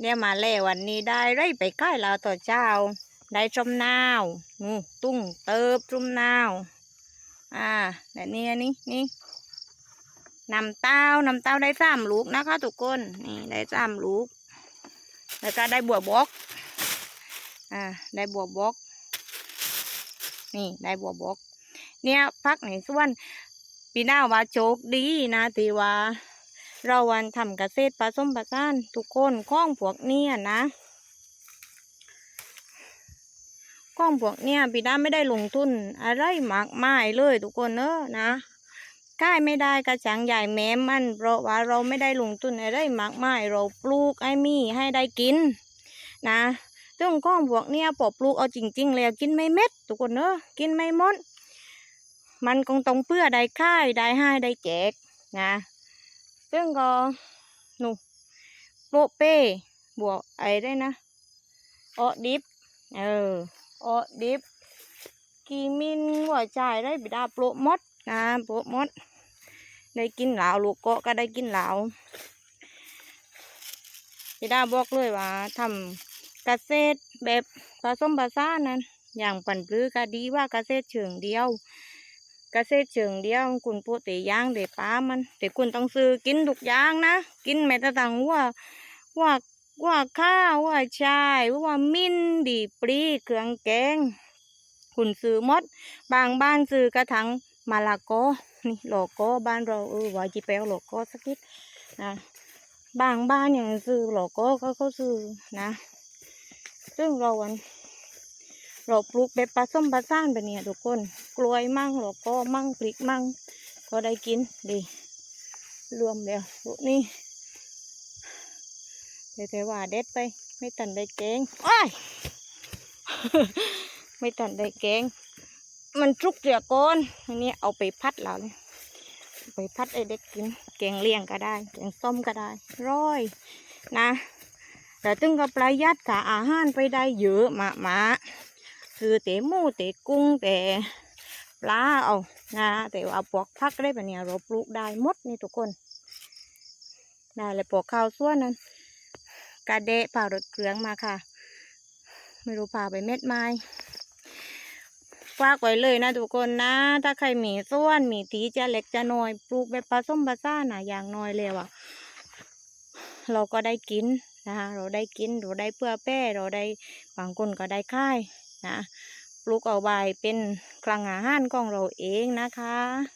เนี่ยมาแล้ววันนี้ได้ไรไปใกล้เราต่อเจ้า ได้ชมนาวนู่ตุ้งเติบชมนาว อ่าแต่นี่อันนี้นี่นำเต้านำเต้าได้สามลูกนะคะทุกคนนี่ได้สามลูก แล้วก็ได้บัวบกอ่าได้บัวบก นี่ได้บัวบก เนี่ยพักในส่วนปีหน้าว่าโชคดีนะที่ว่า เราวันทำเกษตรผสมผสานทุกคนข้องพวกเนี้ยนะข้องพวกเนี้ยปีหน้าไม่ได้ลงทุนอะไรมากมายเลยทุกคนเนอะนะใกล้ไม่ได้กระจังใหญ่แม้มันเพราะว่าเราไม่ได้ลงทุนอะไรมากมายเราปลูกไอ้มีให้ได้กิน นะเรื่องข้องพวกเนี้ยพอปลูกเอาจริง ๆ แล้วกินไม่เม็ดทุกคนเนอะกินไม่หมดมันคงต้องเพื่อได้ค่ายได้ให้ได้แจกนะ ซึ่งก็หนูโปเป้บวกไอได้นะออดิบเออออดิบกีมินหัวใจได้บิดาโปะมดนะโปะมดได้กินเหลาลูกเกาะก็ได้กินเหลาบิดาบอกเลยว่าทำเกษตรแบบผสมผสานนั้นอย่างปั่นปลื้อก็ดีว่าเกษตรเชิงเดียว เกษตรเชิงเดียวคุณพูดแต่ย่างแต่ปลามันแต่คุณต้องซื้อกินทุกอย่างนะกินแม้แต่ต่างว่าว่าว่าข้าวว่าชายว่ามิ้นดีปรีเครื่องแกง คุณซื้อมด บางบ้านซื้อกระถังมะละกนี่โลโก้บ้านเราเออว่าจีแปลโลโก้สักนิดนะบางบ้านอย่างซื้อโลโก้ก็เขาซื้อนะ ซึ่งเราวันเราปลูกแบบผสมผสานแบบเนี้ยทุกคน กล้วยมั่งหลอกก็มั่งพริกมั่งก็ได้กินดีรวมเดียวพวกนี้เดี๋ยวแต่ว่าเด็ดไป ไม่ตันได้แกงอ้ยไม่ตันได้แกง มันทุกเสียก่อนอันนี้เอาไปพัดแล้วเนี่ยไปพัดไอเด็กกินแกงเลี้ยงก็ได้แกงส้มก็ได้ร้อยนะแต่ตึงก็ประหยัดกับอาหารไปได้เยอะมากมาคือเตะหมูเตะกุ้งแต่ ลาเอานะแต่ว่าพวกพักได้ปะเนี่ยเราปลูกได้หมดนี่ทุกคนได้เลยพวกข้าวส่วนนั้นกระเดะผ่ารถเครื่องมาค่ะ ไม่รู้ผ่าไปเม็ดไม้ฝากไว้เลยนะทุกคนนะ ถ้าใครมีส่วนมีทีจะเล็กจะน้อยปลูกแบบผสมผสาซ่านนะอย่างน้อยเลยว่ะเราก็ได้กินนะคะเราได้กินเราได้เพื่อแป้เราได้บางคนก็ได้ค่ายนะ ปลูกเอาใบเป็นคลังอาหารของเราเองนะคะ